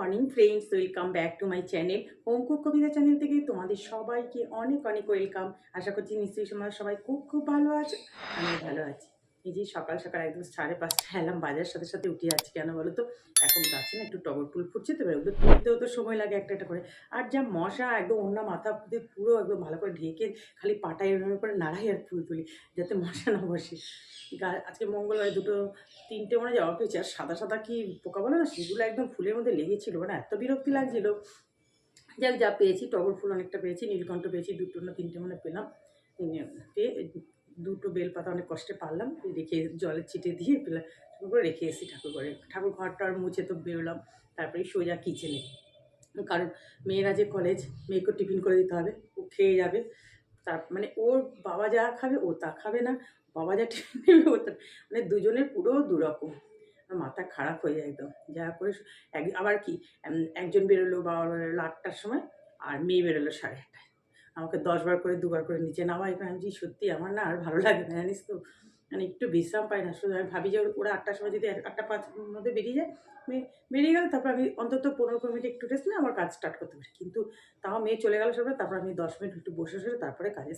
Morning friends welcome back to my channel home cook Kabita channel থেকে তোমাদের সবাইকে অনেক অনেক ওয়েলকাম আশা করছি নিশ্চয়ই সময় সবাই খুব খুব ভালো আছে। আমি ভালো আছি। এই যে সকাল সকাল একদম সাড়ে পাঁচটা এলাম, বাজার সাথে সাথে উঠে যাচ্ছি কেন বলো তো? এখন গাছে না একটু টগর ফুল ফুটছে তো ওগুলো তুলতেও তো সময় লাগে একটা একটা করে। আর যা মশা, একদম অন্য মাথা দিয়ে পুরো একদম ভালো করে ঢেকে খালি পাটায় এরকম করে নাড়াই আর ফুল তুলি, যাতে মশা না বসে। আজকে মঙ্গলবার দুটো, তিনটে মনে যাওয়া পেয়েছে আর সাদা সাদা কি পোকা বলে না? সেগুলো একদম ফুলের মধ্যে লেগেছিল মানে এত বিরক্তি লাগছিল। যাক, যা পেয়েছি, টগর ফুল অনেকটা পেয়েছি, নীলকণ্ঠ পেয়েছি, দুটো না তিনটে মনে পেলাম। পেয়ে দুটো বেলপাতা অনেক কষ্টে পারলাম, রেখে জলের ছিটে দিয়ে করে রেখে এসেছি ঠাকুর ঘরে। ঠাকুর ঘরটা মুছে তো বেরোলাম তারপরে সোজা কিচেনে কারণ মেয়েরা যে কলেজ মেয়েকে টিফিন করে দিতে হবে, ও খেয়ে যাবে। তার মানে ওর বাবা যা খাবে, ও তা খাবে না। বাবা যা টিফিন নেবে, ও তা মানে দুজনের পুরো দুরকম। মাথা খারাপ হয়ে যায় একদম। যা করে এক আবার কি একজন বেরোলো বাবা বেরোলো আটটার সময়, আর মেয়ে বেরোলো সাড়ে আটটায়। আমাকে দশবার করে, দুবার করে নিচে নামা এখানে আমি সত্যি আমার না আর ভালো লাগে না, জানিস তো? মানে একটু বিশ্রাম পাই না। শুধু আমি ভাবি যে ওরা আটটার সময় যদি আটটা পাঁচ মধ্যে বেরিয়ে যায় মেয়ে বেরিয়ে গেলে, তারপর আমি অন্তত পনেরো কুড়ি মিনিট একটু রেস্ট নিয়ে আমার কাজ স্টার্ট করতে পারি। কিন্তু তাও মেয়ে চলে গেল সবাই তারপর আমি দশ মিনিট একটু বসে বসে তারপরে কাজে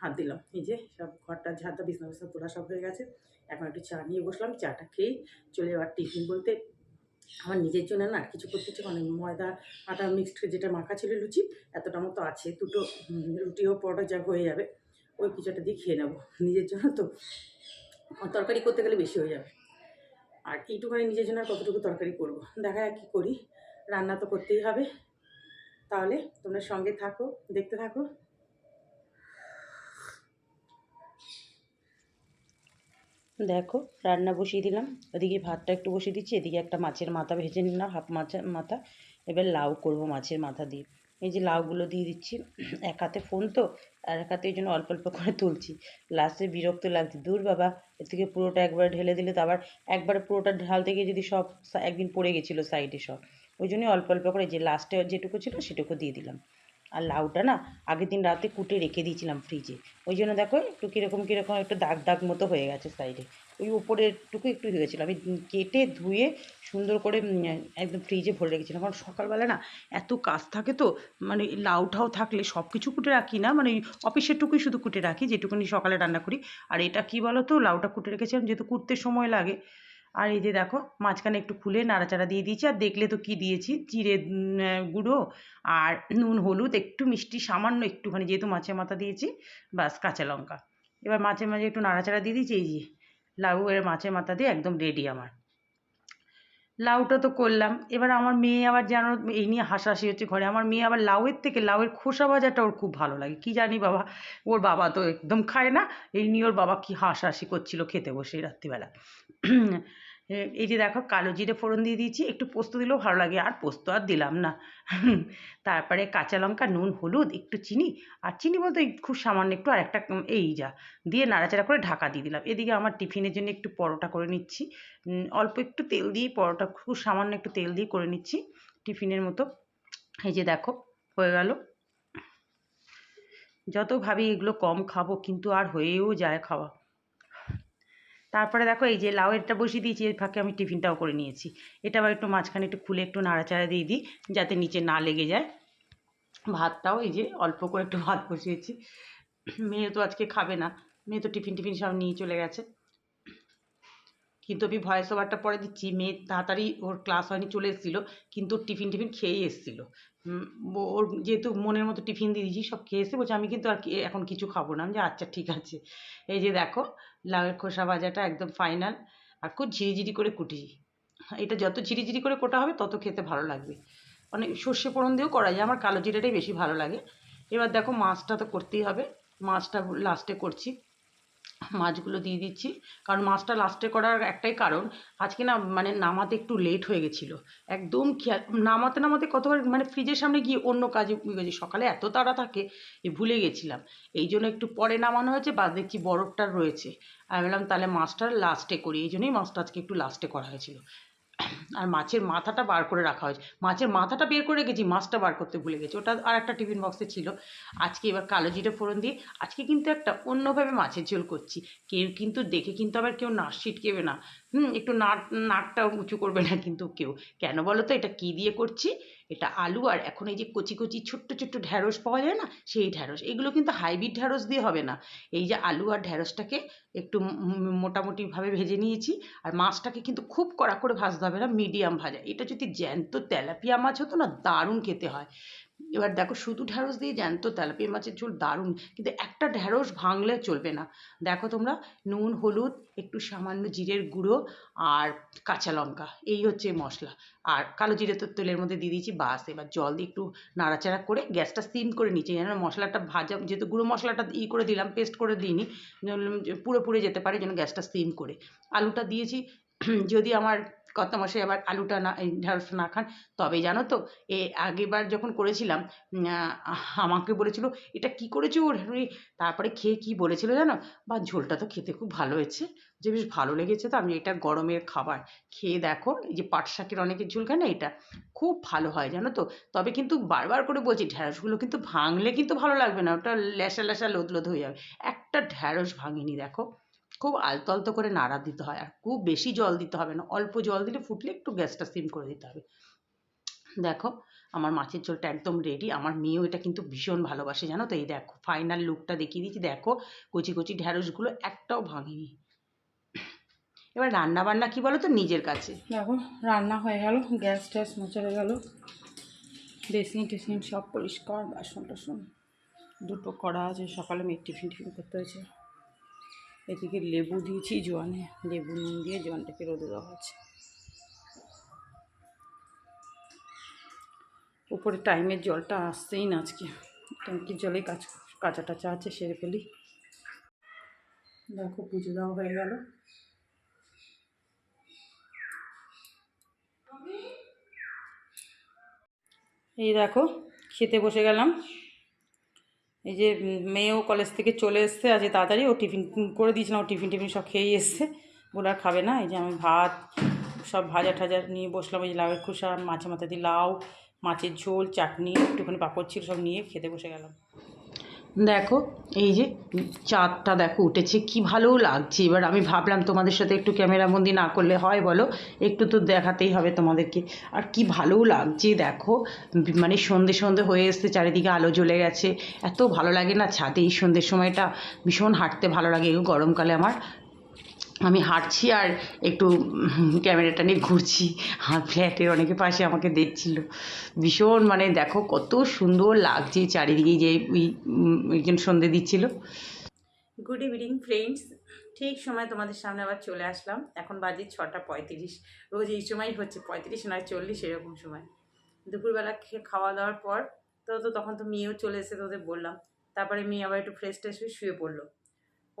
হাত দিলাম। এই যে সব ঘরটা ঝাঁটা বিছনা বিছনা তোলা সব হয়ে গেছে। এখন একটু চা নিয়ে বসলাম, চাটা খেয়েই চলে যাওয়ার টিফিন বলতে আমার নিজের জন্য না কিছু করতে ইচ্ছে মানে ময়দা আটা মিক্সড যেটা মাখা ছিল লুচি এতটা মতো আছে। দুটো হুম, রুটি ও পরোটা যা হয়ে যাবে ওই কিছুটা দিয়ে খেয়ে নেব। নিজের জন্য তো তরকারি করতে গেলে বেশি হয়ে যাবে। আর এইটুখানি নিজের জন্য আর কতটুকু তরকারি করব? দেখা যাক কী করি। রান্না তো করতেই হবে। তাহলে তোমরা সঙ্গে থাকো দেখতে থাকো। দেখো, রান্না বসিয়ে দিলাম। ওদিকে ভাতটা একটু বসিয়ে দিচ্ছি, এদিকে একটা মাছের মাথা ভেজে নিলাম, হাফ মাছের মাথা। এবার লাউ করব মাছের মাথা দিয়ে। এই যে লাউগুলো দিয়ে দিচ্ছি, এক হাতে ফোন তো, আর এক হাতে এই জন্য অল্প অল্প করে তুলছি। লাস্টে বিরক্ত লাগছে, দূর বাবা, এর থেকে পুরোটা একবার ঢেলে দিলে তো আবার, একবারে পুরোটা ঢালতে গিয়ে যদি সব একদিন পড়ে গেছিল সাইডে সব, ওই জন্যই অল্প অল্প করে যে লাস্টে যেটুকু ছিল সেটুকু দিয়ে দিলাম। আর লাউটা না আগের দিন রাতে কুটে রেখে দিয়েছিলাম ফ্রিজে ওই জন্য দেখো একটু কীরকম কীরকম একটু দাগ দাগ মতো হয়ে গেছে সাইডে ওই উপরেরটুকু একটু হয়ে গেছিল। আমি কেটে ধুয়ে সুন্দর করে একদম ফ্রিজে ভরে রেখেছিলাম। কারণ সকালবেলা না এত কাজ থাকে তো মানে লাউটাও থাকলে সব কিছু কুটে রাখি না মানে অফিসেরটুকুই শুধু কুটে রাখি, যেটুকুনি সকালে রান্না করি। আর এটা কি বলো তো লাউটা কুটে রেখেছিলাম, যেহেতু কুটতে সময় লাগে। আর এই যে দেখো, মাঝখানে একটু খুলে নাড়াচাড়া দিয়ে দিয়েছি, আর দেখলে তো কি দিয়েছি? জিরে গুঁড়ো আর নুন, হলুদ, একটু মিষ্টি, সামান্য একটুখানি যেহেতু মাছের মাথা দিয়েছি বাস কাঁচা লঙ্কা। এবার মাঝে মাঝে একটু নাড়াচাড়া দিয়ে দিয়েছি, এই যে লাউ এর মাছের মাথা দিয়ে একদম রেডি আমার। লাউটা তো করলাম। এবার আমার মেয়ে আবার যেন এই নিয়ে হাসাহাসি হচ্ছে ঘরে। আমার মেয়ে আবার লাউয়ের থেকে, লাউয়ের খোসা ভাজাটা ওর খুব ভালো লাগে। কি জানি বাবা, ওর বাবা তো একদম খায় না। এই নিয়ে ওর বাবা কি হাসাহাসি করছিল খেতে বসে রাত্রিবেলা। এই যে দেখো, কালো জিরে ফোড়ন দিয়ে দিয়েছি, একটু পোস্ত দিলেও ভালো লাগে, আর পোস্ত আর দিলাম না। তারপরে কাঁচা লঙ্কা, নুন, হলুদ, একটু চিনি, আর চিনি বলতে খুব সামান্য একটু আর একটা এই যা, দিয়ে নাড়াচাড়া করে ঢাকা দিয়ে দিলাম। এদিকে আমার টিফিনের জন্য একটু পরোটা করে নিচ্ছি। অল্প একটু তেল দিয়ে পরোটা, খুব সামান্য একটু তেল দিয়ে করে নিচ্ছি টিফিনের মতো। এই যে দেখো, হয়ে গেল। যত ভাবি এগুলো কম খাব, কিন্তু আর হয়েও যায় খাওয়া। তারপরে দেখো এই যে লাউয়েরটা বসিয়ে দিয়েছি, এর ফাঁকে আমি টিফিনটাও করে নিয়েছি। এটা আবার একটু মাঝখানে একটু খুলে একটু নাড়াচাড়া দিয়ে দিই, যাতে নিচে না লেগে যায়। ভাতটাও এই যে অল্প করে একটু ভাত বসিয়েছি। মেয়ে তো আজকে খাবে না, মেয়ে তো টিফিন টিফিন সব নিয়ে চলে গেছে। কিন্তু আমি ভয়েস ওভারটা পরে দিচ্ছি, মেয়ে তাড়াতাড়ি ওর ক্লাস হয়নি চলে এসেছিল, কিন্তু টিফিন টিফিন খেয়েই এসেছিল। ওর যেহেতু মনের মতো টিফিন দিয়ে দিয়েছি, সব খেয়ে এসে বলছে আমি কিন্তু আর এখন কিছু খাব না। যে আচ্ছা ঠিক আছে। এই যে দেখো লাউয়ের খোসা ভাজাটা একদম ফাইনাল আর খুব ঝিরিঝিরি করে কুটি। এটা যত ঝিরিঝিরি করে কোটা হবে, তত খেতে ভালো লাগবে। মানে সর্ষে ফোড়ন দিয়েও করা যায়, আমার কালো জিরাটাই বেশি ভালো লাগে। এবার দেখো মাছটা তো করতেই হবে। মাছটা লাস্টে করছি। মাছগুলো দিয়ে দিচ্ছি। কারণ মাছটা লাস্টে করার একটাই কারণ, আজকে না মানে নামাতে একটু লেট হয়ে গেছিল। একদম খেয়াল নামাতে নামাতে কতবার মানে ফ্রিজের সামনে গিয়ে অন্য কাজে গেছি। সকালে এত তাড়া থাকে ভুলে গেছিলাম। এই জন্য একটু পরে নামানো হয়েছে বা দেখছি বরফটা রয়েছে। আমি বললাম, তাহলে মাছটা লাস্টে করি। এই জন্যই মাছটা আজকে একটু লাস্টে করা হয়েছিল। আর মাছের মাথাটা বার করে রাখা হয়েছে। মাছের মাথাটা বের করে রেখেছি, মাছটা বার করতে ভুলে গেছি। ওটা আর একটা টিফিন বক্সে ছিল। আজকে এবার কালো জিরে ফোড়ন দিয়ে আজকে কিন্তু একটা অন্যভাবে মাছের ঝোল করছি। কেউ কিন্তু দেখে কিন্তু আবার কেউ নাশ ছিটকেবে না। হুম, একটু নাক নাকটাও উঁচু করবে না কিন্তু কেউ। কেন বলো তো, এটা কী দিয়ে করছি? এটা আলু আর এখন এই যে কচি কচি ছোট্ট ছোট্ট ঢ্যাঁড়স পাওয়া যায় না, সেই ঢ্যাঁড়স এগুলো কিন্তু হাইব্রিড ঢ্যাঁড়স দিয়ে হবে না। এই যে আলু আর ঢ্যাঁড়সটাকে একটু মোটামুটিভাবে ভেজে নিয়েছি। আর মাছটাকে কিন্তু খুব কড়া করে ভাজতে হবে না মিডিয়াম ভাজা। এটা যদি জ্যান্ত তেলাপিয়া মাছ হতো না, দারুণ খেতে হয়। এবার দেখো শুধু ঢ্যাঁড়স দিয়ে জ্যান্ত তেলাপিয়া মাছের ঝোল দারুণ, কিন্তু একটা ঢ্যাঁড়স ভাঙলে চলবে না। দেখো তোমরা, নুন, হলুদ, একটু সামান্য জিরের গুঁড়ো আর কাঁচা লঙ্কা, এই হচ্ছে মশলা। আর কালো জিরে তো তেলের মধ্যে দিয়ে দিয়েছি, বাস। এবার জল দিয়ে একটু নাড়াচাড়া করে গ্যাসটা সিম করে নিচ্ছি যেন মশলাটা ভাজা, যেহেতু গুঁড়ো মশলাটা ই করে দিলাম, পেস্ট করে দিইনি পুরো পুড়ে যেতে পারে যেন গ্যাসটা সিম করে। আলুটা দিয়েছি যদি আমার কত মশাই আবার আলুটা না, এই না খান তবে জানো তো, এ আগেরবার যখন করেছিলাম আমাকে বলেছিল, এটা কি করেছ তারপরে খেয়ে কি বলেছিল জানো? বা, ঝোলটা তো খেতে খুব ভালো হয়েছে, যে বেশ ভালো লেগেছে তো, আমি এটা গরমের খাবার। খেয়ে দেখো, এই যে পাট শাকের অনেকের ঝোল খায় না, এটা খুব ভালো হয়, জানো তো? তবে কিন্তু বারবার করে বলছি ঢ্যাঁড়সগুলো কিন্তু ভাঙলে কিন্তু ভালো লাগবে না, ওটা ল্যাসা ল্যাসা লোদ লোদ হয়ে যাবে। একটা ঢ্যাঁড়স ভাঙিনি, দেখো। খুব আলতো আলতো করে নাড়া দিতে হয় আর খুব বেশি জল দিতে হবে না। অল্প জল দিলে ফুটলে একটু গ্যাসটা সিম করে দিতে হবে। দেখো, আমার মাছের ঝোলটা একদম রেডি আমার মেয়েও এটা কিন্তু ভীষণ ভালোবাসে, জানো তো? এই দেখো ফাইনাল লুকটা দেখিয়ে দিচ্ছি দেখো, কচি কচি ঢ্যাঁড়সগুলো একটাও ভাঙেনি। এবার রান্না বান্না কি বলো তো? নিজের কাছে। দেখো, রান্না হয়ে গেল, গ্যাস ট্যাস মোচা হয়ে গেল। বেসিন টেসিন সব পরিষ্কার বাসন টাসন দুটো কড়া আছে, সকালে মেয়ে টিফিন টিফিন করতে হয়েছে। এদিকে লেবু দিয়েছি, জোয়ানে লেবু নুন দিয়ে জোয়ানটাকে রোদে দেওয়া হচ্ছে উপরে টাইমের জলটা আসছেই না আজকে। ট্যাঙ্কির জলেই কাজ, কাঁচা টাচা আছে, সেরে ফেলি। দেখো, পুজো দেওয়া হয়ে গেল। এই দেখো, খেতে বসে গেলাম। এই যে মেয়েও কলেজ থেকে চলে এসছে আজ তাড়াতাড়ি ও টিফিন করে দিয়েছিলাম ও টিফিন টিফিন সব খেয়েই এসছে। বলে আর খাবে না, এই যে আমি ভাত, সব ভাজা ঠাজা নিয়ে বসলাম, এই যে লাউয়ের খোসা, মাছের মাথা দিয়ে লাউ, মাছের ঝোল, চাটনি, একটুখানি পাপড় ছিল সব নিয়ে খেতে বসে গেলাম। দেখো, এই যে চাঁদটা দেখো, উঠেছে, কি ভালোও লাগছে। এবার আমি ভাবলাম তোমাদের সাথে একটু ক্যামেরাবন্দি না করলে হয় বলো, একটু তো দেখাতেই হবে তোমাদেরকে। আর কি ভালোও লাগছে দেখো মানে সন্ধে সন্ধে হয়ে এসছে, চারিদিকে আলো জ্বলে গেছে। এত ভালো লাগে না ছাদে এই সন্ধ্যের সময়টা, ভীষণ হাঁটতে ভালো লাগে। গরমকালে আমার আমি হাঁটছি আর একটু ক্যামেরাটা নিয়ে ঘুরছি। আর ফ্ল্যাটের অনেকে পাশে আমাকে দেখছিল। ভীষণ মানে দেখো কত সুন্দর লাগছে চারিদিকে যে, ওই একজন সন্ধে দিচ্ছিল। গুড ইভিনিং ফ্রেন্ডস ঠিক সময় তোমাদের সামনে আবার চলে আসলাম। এখন বাজে ছটা পঁয়ত্রিশ। রোজ এই সময় হচ্ছে পঁয়ত্রিশ নয় চল্লিশ, এরকম সময়। দুপুরবেলা খেয়ে খাওয়া দাওয়ার পর তো তো তখন তো মেয়েও চলে এসে তোদের বললাম। তারপরে মেয়ে আবার একটু ফ্রেশ ট্রেশ হয়ে শুয়ে পড়ল।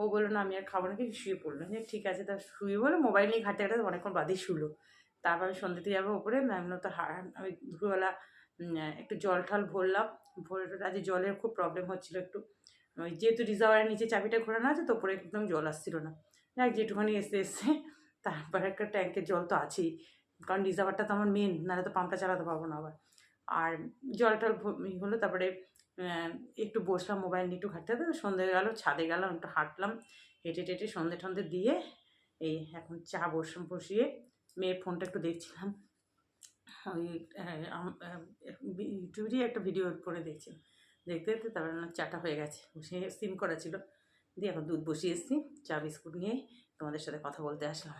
ও বলল, না, আমি আর খাব না। কি শুয়ে পড়ল। যে ঠিক আছে, তা শুয়ে বলে মোবাইল নিয়ে ঘাটতে ঘাটতে অনেকক্ষণ বাদেই শুলো। তারপর আমি সন্ধ্যেতে যাব ওপরে। আমি তো আমি দুপুরবেলা একটু জল ঠল ভরলাম। ভরে আজকে জলের খুব প্রবলেম হচ্ছিল একটু। ওই যেহেতু রিজার্ভারের নিচে চাবিটা ঘোরানো আছে, তো ওপরে একদম জল আসছিল না। যাক যেটুখানি এসে এসে তারপরে একটা ট্যাঙ্কের জল তো আছেই। কারণ রিজার্ভারটা তো আমার মেন নাহলে তো পাম্পটা চালাতে পারব না আবার। আর জল টল হলো, তারপরে একটু বসলাম মোবাইল নিয়ে একটু ঘাটতে সন্ধে গেল, ছাদে গেলাম, একটু হাঁটলাম, হেঁটে টেটে সন্ধে টন্ধে দিয়ে এই এখন চা বসলাম বসিয়ে, মেয়ের ফোনটা একটু দেখছিলাম। ওই ইউটিউবেরই একটা ভিডিও করে দেখছিলাম দেখতে দেখতে তারপরে চাটা হয়ে গেছে, বসে সিম করা ছিল। দিয়ে এখন দুধ বসিয়ে এসেছি, চা, বিস্কুট নিয়ে তোমাদের সাথে কথা বলতে আসলাম।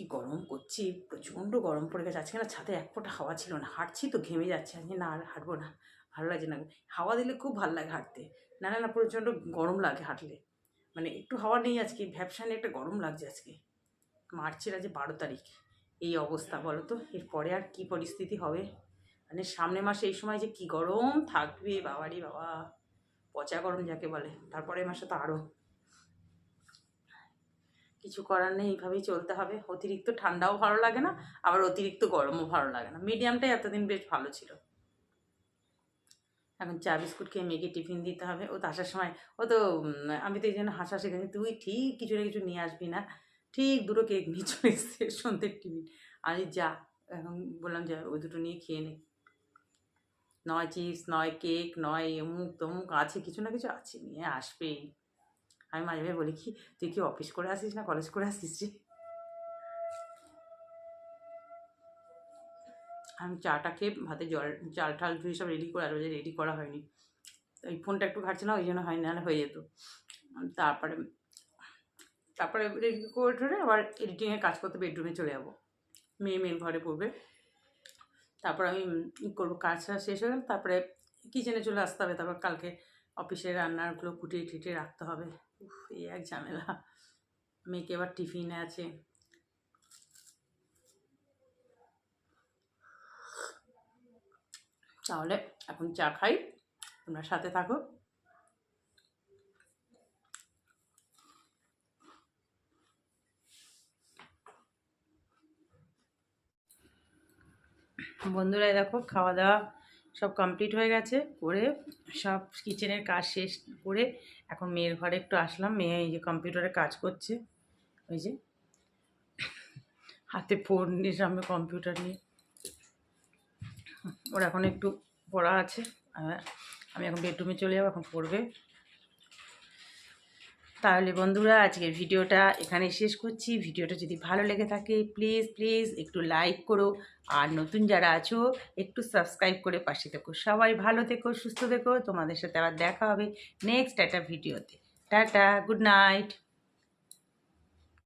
কি গরম করছি? প্রচণ্ড গরম পড়ে গেছে। আজকে না ছাদে এক ফোঁটা হাওয়া ছিল না। হাঁটছি তো ঘেমে যাচ্ছে। আজকে না আর হাঁটবো না। ভালো লাগছে না। হাওয়া দিলে খুব ভালো লাগে হাঁটতে। না না না প্রচণ্ড গরম লাগে হাঁটলে। মানে একটু হাওয়া নেই আজকে। ভ্যাবসা নিয়ে একটা গরম লাগছে আজকে। মার্চের আজ বারো তারিখ। এই অবস্থা বলো তো। এরপরে আর কি পরিস্থিতি হবে? মানে সামনে মাসে এই সময় যে কি গরম থাকবে বাবারি বাবা। পচা গরম যাকে বলে। তারপরে মাসে তো আরও কিছু করার নেই, এইভাবেই চলতে হবে। অতিরিক্ত ঠান্ডাও ভালো লাগে না, আবার অতিরিক্ত গরমও ভালো লাগে না। মিডিয়ামটাই এতদিন বেশ ভালো ছিল। এখন চা বিস্কুট খেয়ে মেয়েকে টিফিন দিতে হবে। ও তো আসার সময়, ও তো আমি তো এই জন্য হাসা শিখেছি তুই ঠিক কিছু না কিছু নিয়ে আসবি না। ঠিক দুটো কেক নিয়ে চলে এসছে সন্ধ্যের টিফিন। আমি যা, এখন বললাম যে ওই দুটো নিয়ে খেয়ে নে। নয় চিপস, নয় কেক, নয় অমুক তমুক আছে, কিছু না কিছু আছে, নিয়ে আসবেই। আমি মাঝে মাঝে বলি, কি, তুই কি অফিস করে আসিস না কলেজ করে আসিস রে? আমি চাটা খেয়ে ভাতে জল, চাল ঠাল ধুয়ে সব রেডি করে, আর রেডি করা হয়নি। এই ফোনটা একটু ঘাটছে না, ওই জন্য হয়নি নাহলে হয়ে যেত। তারপরে তারপরে রেডি করে ঠরে আবার এডিটিংয়ের কাজ করতে বেডরুমে চলে যাব। মেয়ে মেয়ের ঘরে পড়বে। তারপর আমি করব কাজটা শেষ হয়ে গেলে তারপরে কিচেনে চলে আসতে হবে। তারপর কালকে অফিসে রান্নারগুলো কুটিয়ে টিটিয়ে রাখতে হবে। উফ, এই এক ঝামেলা। মেয়েকে এবার টিফিনে আছে। তাহলে এখন চা খাই তোমরা সাথে থাকো। বন্ধুরা দেখো খাওয়া দাওয়া সব কমপ্লিট হয়ে গেছে, করে সব কিচেনের কাজ শেষ করে এখন মেয়ের ঘরে একটু আসলাম, মেয়ে এই যে কম্পিউটারে কাজ করছে, ওই যে হাতে ফোন নিয়ে সামনে কম্পিউটার নিয়ে। ওর এখন একটু পড়া আছে আমি এখন বেডরুমে চলে যাব, এখন পড়বে। তাহলে বন্ধুরা, আজকের ভিডিওটা এখানে শেষ করছি। ভিডিওটা যদি ভালো লেগে থাকে প্লিজ প্লিজ একটু লাইক করো। আর নতুন যারা আছো, একটু সাবস্ক্রাইব করে পাশে থেকো। সবাই ভালো থেকো, সুস্থ থেকো। তোমাদের সাথে আবার দেখা হবে নেক্সট একটা ভিডিওতে। Tata good night